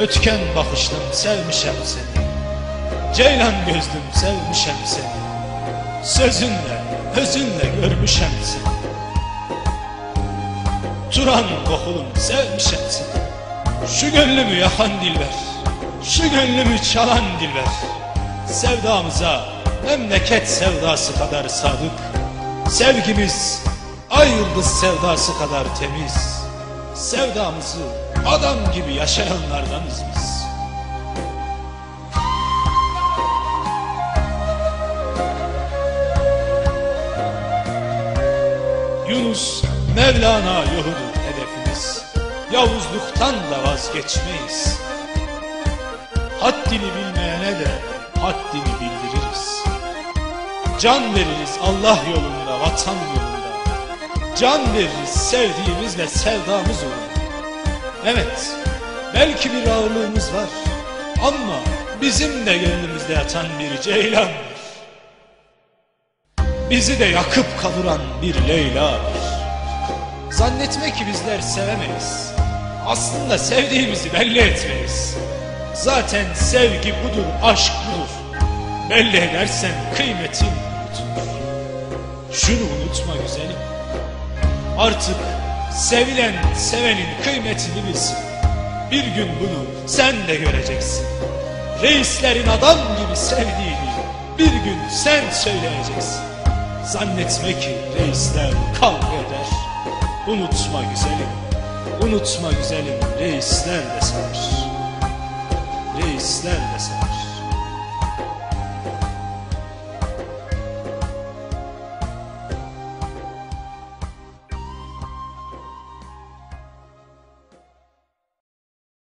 Ötken bakışlım sevmişem seni. Ceylan gözlüm sevmişem seni. Sözünle, özünle görmüşem seni. Turan kokulum sevmişem seni. Şu gönlümü yakan dilber Şu gönlümü çalan dilber Sevdamıza memleket sevdası kadar sadık. Sevgimiz ay yıldız sevdası kadar temiz. Sevdamızı adam gibi yaşayanlardanız biz. Yunus, Mevlana yoludur hedefimiz. Yavuzluktan da vazgeçmeyiz. Haddini bilmeyene de haddini bildiririz. Can veririz Allah yolunda, vatan yolunda. Can veririz sevdiğimizle sevdamız uğruna Evet, belki bir ağırlığımız var Ama bizim de gönlümüzde yatan bir ceylan var. Bizi de yakıp kavuran bir Leyla var. Zannetme ki bizler sevemeyiz. Aslında sevdiğimizi belli etmeyiz. Zaten sevgi budur, aşk budur. Belli edersen kıymetin unutulur Şunu unutma güzelim. Artık sevilen sevenin kıymetini bilsin Bir gün bunu sen de göreceksin. Reislerin adam gibi sevdiğini bir gün sen söyleyeceksin. Zannetme ki reisler kavga eder. Unutma güzelim Unutma güzelim reisler de sever. Reisler de sever